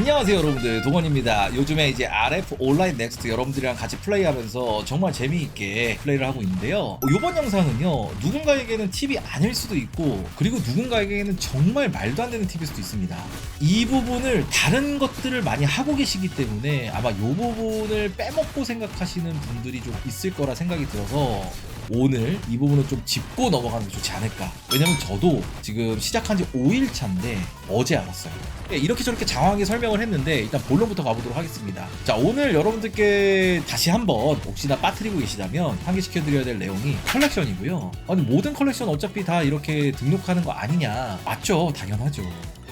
안녕하세요 여러분들. 동원입니다. 요즘에 이제 RF 온라인 넥스트 여러분들이랑 같이 플레이하면서 정말 재미있게 플레이를 하고 있는데요. 이번 영상은요 누군가에게는 팁이 아닐 수도 있고 그리고 누군가에게는 정말 말도 안 되는 팁일 수도 있습니다. 이 부분을 다른 것들을 많이 하고 계시기 때문에 아마 이 부분을 빼먹고 생각하시는 분들이 좀 있을 거라 생각이 들어서 오늘 이 부분은 좀 짚고 넘어가는 게 좋지 않을까. 왜냐면 저도 지금 시작한 지 5일 차인데 어제 알았어요. 네, 이렇게 저렇게 장황하게 설명을 했는데 일단 본론부터 가보도록 하겠습니다. 자, 오늘 여러분들께 다시 한번 혹시나 빠뜨리고 계시다면 상기시켜드려야 될 내용이 컬렉션이고요. 아니, 모든 컬렉션 어차피 다 이렇게 등록하는 거 아니냐. 맞죠. 당연하죠.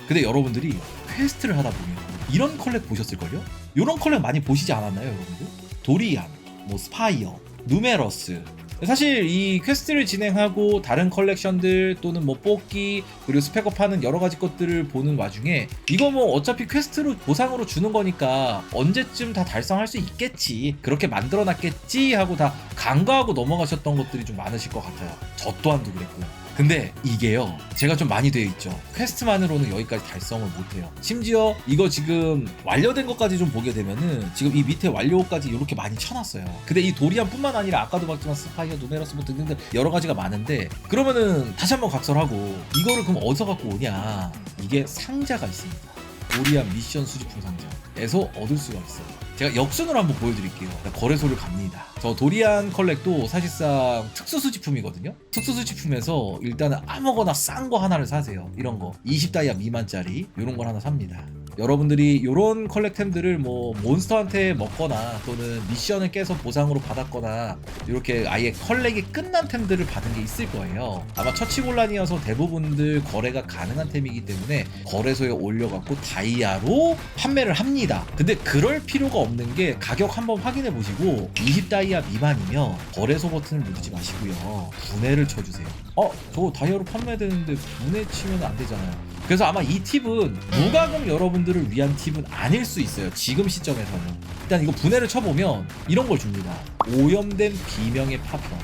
근데 여러분들이 퀘스트를 하다 보면 이런 컬렉 보셨을걸요? 이런 컬렉 많이 보시지 않았나요, 여러분들? 도리안, 뭐 스파이어, 누메러스, 사실 이 퀘스트를 진행하고 다른 컬렉션들 또는 뭐 뽑기 그리고 스펙업하는 여러 가지 것들을 보는 와중에 이거 뭐 어차피 퀘스트로 보상으로 주는 거니까 언제쯤 다 달성할 수 있겠지 그렇게 만들어놨겠지 하고 다 간과하고 넘어가셨던 것들이 좀 많으실 것 같아요. 저 또한도 그랬고요 근데 이게요 제가 좀 많이 되어 있죠. 퀘스트만으로는 여기까지 달성을 못해요. 심지어 이거 지금 완료된 것까지 좀 보게 되면은 지금 이 밑에 완료까지 이렇게 많이 쳐놨어요. 근데 이 도리안뿐만 아니라 아까도 봤지만 스파이어 누메러스 뭐 등등등 여러 가지가 많은데 그러면은 다시 한번 각설하고 이거를 그럼 어디서 갖고 오냐? 이게 상자가 있습니다. 도리안 미션 수집품 상자에서 얻을 수가 있어요 제가 역순으로 한번 보여드릴게요. 거래소를 갑니다. 저 도리안 컬렉도 사실상 특수 수집품이거든요. 특수 수집품에서 일단은 아무거나 싼 거 하나를 사세요. 이런 거 20다이아 미만짜리 이런 걸 하나 삽니다. 여러분들이 이런 컬렉템들을 뭐 몬스터한테 먹거나 또는 미션을 깨서 보상으로 받았거나 이렇게 아예 컬렉이 끝난 템들을 받은 게 있을 거예요. 아마 처치곤란이어서 대부분들 거래가 가능한 템이기 때문에 거래소에 올려갖고 다이아로 판매를 합니다. 근데 그럴 필요가 없는 게 가격 한번 확인해 보시고 20다이아 미만이면 거래소 버튼을 누르지 마시고요. 분해를 쳐주세요. 어? 저거 다이아로 판매되는데 분해 치면 안 되잖아요. 그래서 아마 이 팁은 무과금 여러분들을 위한 팁은 아닐 수 있어요. 지금 시점에서는. 일단 이거 분해를 쳐보면 이런 걸 줍니다. 오염된 비명의 파편.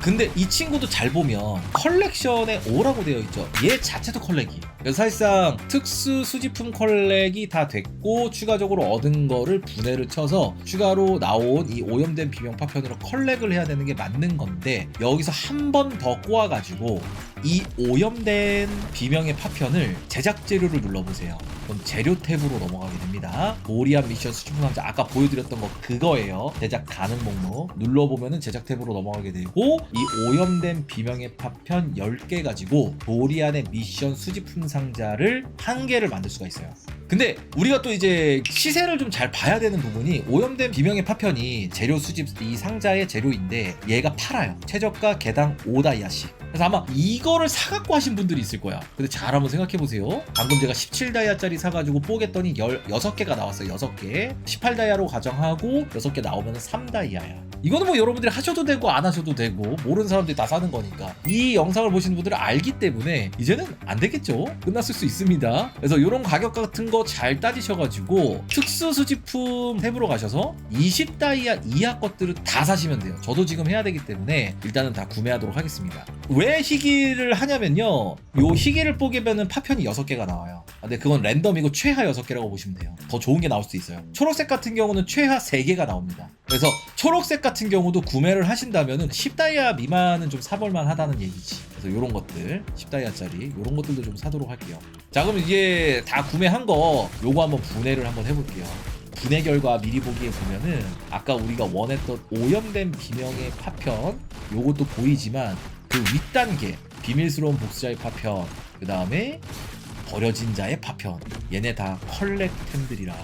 근데 이 친구도 잘 보면 컬렉션에 오라고 되어 있죠. 얘 자체도 컬렉이에요. 그래서 사실상 특수 수집품 컬렉이 다 됐고 추가적으로 얻은 거를 분해를 쳐서 추가로 나온 이 오염된 비명 파편으로 컬렉을 해야 되는 게 맞는 건데 여기서 한 번 더 꼬아가지고 이 오염된 비명의 파편을 제작 재료를 눌러보세요. 그럼 재료 탭으로 넘어가게 됩니다. 도리안 미션 수집품 상자 아까 보여드렸던 거 그거예요. 제작 가능 목록 눌러보면은 제작 탭으로 넘어가게 되고 이 오염된 비명의 파편 10개 가지고 도리안의 미션 수집품 상자를 한 개를 만들 수가 있어요. 근데 우리가 또 이제 시세를 좀 잘 봐야 되는 부분이 오염된 비명의 파편이 재료 수집 이 상자의 재료인데 얘가 팔아요. 최저가 개당 5다이아씩. 그래서 아마 이거를 사갖고 하신 분들이 있을 거야. 근데 잘 한번 생각해 보세요. 방금 제가 17다이아짜리 사가지고 뽀겠더니 16개가 나왔어요. 6개. 18다이아로 가정하고 6개 나오면 3다이아야. 이거는 뭐 여러분들이 하셔도 되고 안 하셔도 되고 모르는 사람들이 다 사는 거니까 이 영상을 보시는 분들은 알기 때문에 이제는 안 되겠죠? 끝났을 수 있습니다. 그래서 이런 가격 같은 거 잘 따지셔가지고 특수 수집품 탭으로 가셔서 20다이아 이하 것들을 다 사시면 돼요. 저도 지금 해야 되기 때문에 일단은 다 구매하도록 하겠습니다. 왜 희귀를 하냐면요. 요 희귀를 뽀개면은 파편이 6개가 나와요. 아, 근데 그건 랜덤이고 최하 6개라고 보시면 돼요. 더 좋은 게 나올 수도 있어요. 초록색 같은 경우는 최하 3개가 나옵니다 그래서 초록색 같은 경우도 구매를 하신다면은 10다이아 미만은 좀 사볼만 하다는 얘기지. 그래서 이런 것들 10다이아짜리 이런 것들도 좀 사도록 할게요. 자 그럼 이제 다 구매한 거 요거 한번 분해를 한번 해볼게요. 분해 결과 미리 보기에 보면은 아까 우리가 원했던 오염된 비명의 파편 요것도 보이지만 그 윗단계 비밀스러운 복수자의 파편 그 다음에 버려진 자의 파편 얘네 다 컬렉템들이라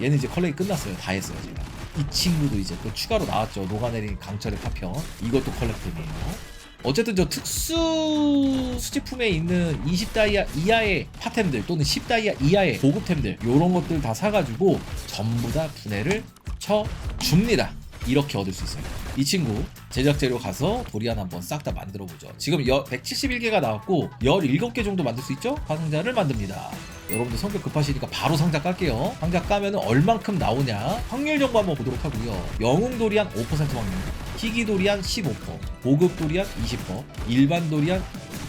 얘는 이제 컬렉이 끝났어요 다 했어요 제가 이 친구도 이제 또 추가로 나왔죠. 녹아내린 강철의 파편. 이것도 컬렉템이에요. 어쨌든 저 특수 수집품에 있는 20다이아 이하의 파템들 또는 10다이아 이하의 고급템들 이런 것들 다 사가지고 전부 다 분해를 쳐 줍니다. 이렇게 얻을 수 있어요. 이 친구 제작 재료 가서 도리안 한번 싹 다 만들어 보죠. 지금 171개가 나왔고 17개 정도 만들 수 있죠? 상자를 만듭니다. 여러분들 성격 급하시니까 바로 상자 깔게요. 상자 까면 얼만큼 나오냐? 확률 정보 한번 보도록 하고요. 영웅 도리안 5% 확률, 희귀 도리안 15%, 고급 도리안 20%, 일반 도리안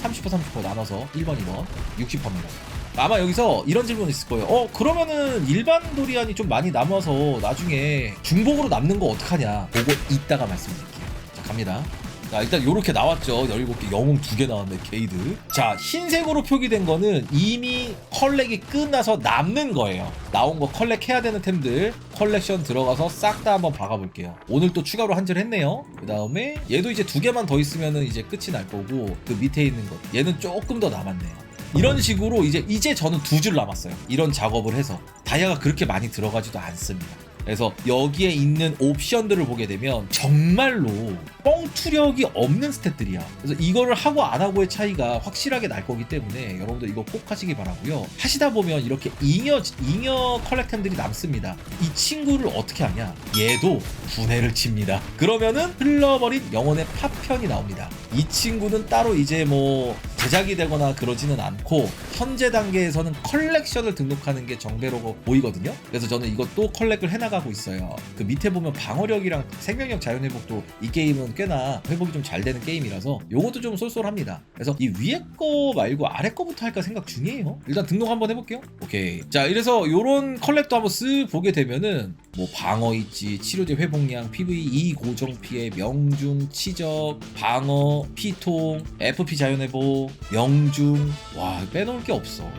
30% 30% 나눠서 1번 2번 60%입니다 아마 여기서 이런 질문이 있을 거예요. 어 그러면은 일반 도리안이 좀 많이 남아서 나중에 중복으로 남는 거 어떡하냐? 그거 이따가 말씀드릴게요. 자 갑니다. 자 일단 요렇게 나왔죠. 17개 영웅 2개 나왔네 게이드. 자 흰색으로 표기된 거는 이미 컬렉이 끝나서 남는 거예요. 나온 거 컬렉해야 되는 템들 컬렉션 들어가서 싹 다 한번 박아볼게요. 오늘 또 추가로 한줄 했네요. 그 다음에 얘도 이제 두 개만 더 있으면은 이제 끝이 날 거고 그 밑에 있는 거 얘는 조금 더 남았네요 이런 식으로 이제 이제 저는 두 줄 남았어요 이런 작업을 해서 다이아가 그렇게 많이 들어가지도 않습니다 그래서 여기에 있는 옵션들을 보게 되면 정말로 뻥투력이 없는 스탯들이야. 그래서 이거를 하고 안 하고의 차이가 확실하게 날 거기 때문에 여러분들 이거 꼭 하시기 바라고요. 하시다 보면 이렇게 잉여 잉여 컬렉템들이 남습니다. 이 친구를 어떻게 하냐? 얘도 분해를 칩니다. 그러면은 흘러버린 영혼의 파편이 나옵니다. 이 친구는 따로 이제 뭐 제작이 되거나 그러지는 않고 현재 단계에서는 컬렉션을 등록하는 게 정배로 보이거든요. 그래서 저는 이것도 컬렉을 해나가고 있어요. 그 밑에 보면 방어력이랑 생명력 자연 회복도 이 게임은 꽤나 회복이 좀 잘 되는 게임이라서 요것도 좀 쏠쏠합니다. 그래서 이 위에 거 말고 아래 거부터 할까 생각 중이에요. 일단 등록 한번 해볼게요. 오케이. 자 이래서 요런 컬렉도 한번 쓱 보게 되면은 뭐 방어 있지, 치료제 회복량, PVE 고정 피해, 명중, 치적, 방어, 피통, FP 자연 회복, 명중. 와 빼놓을 게 없어.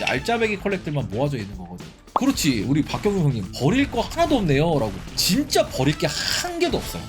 알짜배기 컬렉들만 모아져 있는 거거든. 그렇지 우리 박경훈 형님 버릴 거 하나도 없네요 라고 진짜 버릴 게 한 개도 없어요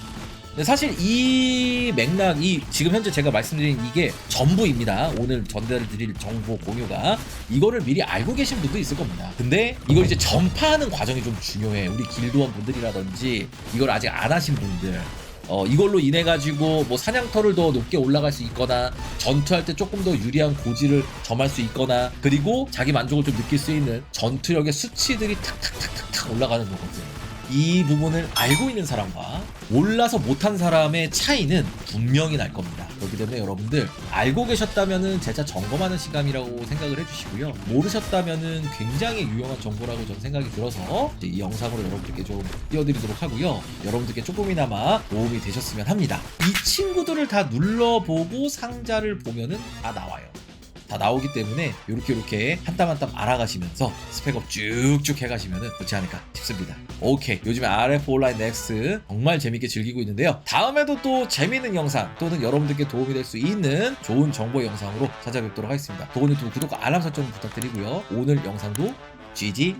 근데 사실 이 맥락 이 지금 현재 제가 말씀드린 이게 전부입니다. 오늘 전달드릴 정보 공유가. 이거를 미리 알고 계신 분도 있을 겁니다. 근데 이걸 이제 전파하는 과정이 좀 중요해. 우리 길드원 분들이라든지 이걸 아직 안 하신 분들. 어, 이걸로 인해 가지고 뭐 사냥터를 더 높게 올라갈 수 있거나 전투할 때 조금 더 유리한 고지를 점할 수 있거나 그리고 자기 만족을 좀 느낄 수 있는 전투력의 수치들이 탁탁탁탁탁 올라가는 거거든. 이 부분을 알고 있는 사람과 몰라서 못한 사람의 차이는 분명히 날 겁니다. 그렇기 때문에 여러분들 알고 계셨다면은 제자 점검하는 시간이라고 생각을 해주시고요. 모르셨다면은 굉장히 유용한 정보라고 저는 생각이 들어서 이 영상으로 여러분들께 좀 띄워드리도록 하고요. 여러분들께 조금이나마 도움이 되셨으면 합니다. 이 친구들을 다 눌러보고 상자를 보면은 다 나와요. 다 나오기 때문에 이렇게 이렇게 한 땀 한 땀 알아가시면서 스펙업 쭉쭉 해가시면은 좋지 않을까 싶습니다. 오케이 요즘에 RF 온라인 넥스 정말 재밌게 즐기고 있는데요. 다음에도 또 재밌는 영상 또는 여러분들께 도움이 될 수 있는 좋은 정보 영상으로 찾아뵙도록 하겠습니다. 도건 유튜브 구독과 알람 설정 부탁드리고요. 오늘 영상도 GG